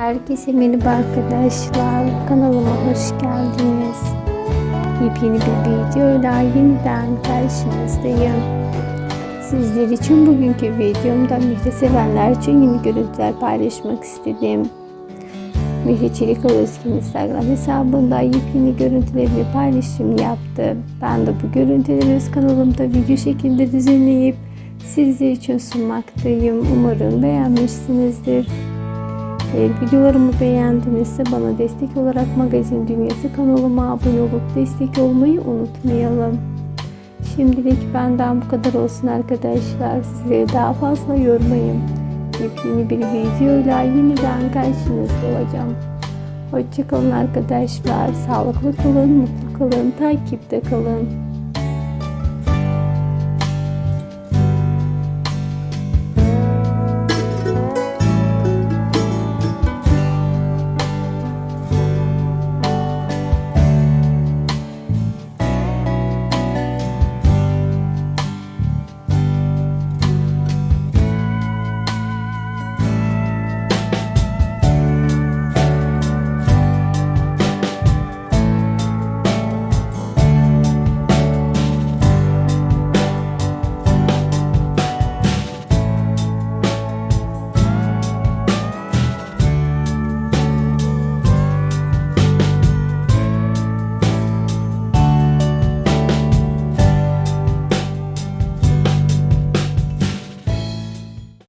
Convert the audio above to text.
Herkese merhaba arkadaşlar. Kanalıma hoş geldiniz. Yepyeni bir videoyla yeniden karşınızdayım. Sizler için bugünkü videomda Mihri sevenler için yeni görüntüler paylaşmak istedim. Mihri Çelik Özgün Instagram hesabında yepyeni görüntüleri paylaşım yaptı. Ben de bu görüntüleri öz kanalımda video şeklinde düzenleyip sizler için sunmaktayım. Umarım beğenmişsinizdir. Eğer videolarımı beğendinizse bana destek olarak Magazin Dünyası kanalıma abone olup destek olmayı unutmayalım. Şimdilik benden bu kadar olsun arkadaşlar. Sizleri daha fazla yormayayım. Yepyeni bir videoyla yeniden karşınızda olacağım. Hoşçakalın arkadaşlar. Sağlıklı kalın, mutlu kalın, takipte kalın.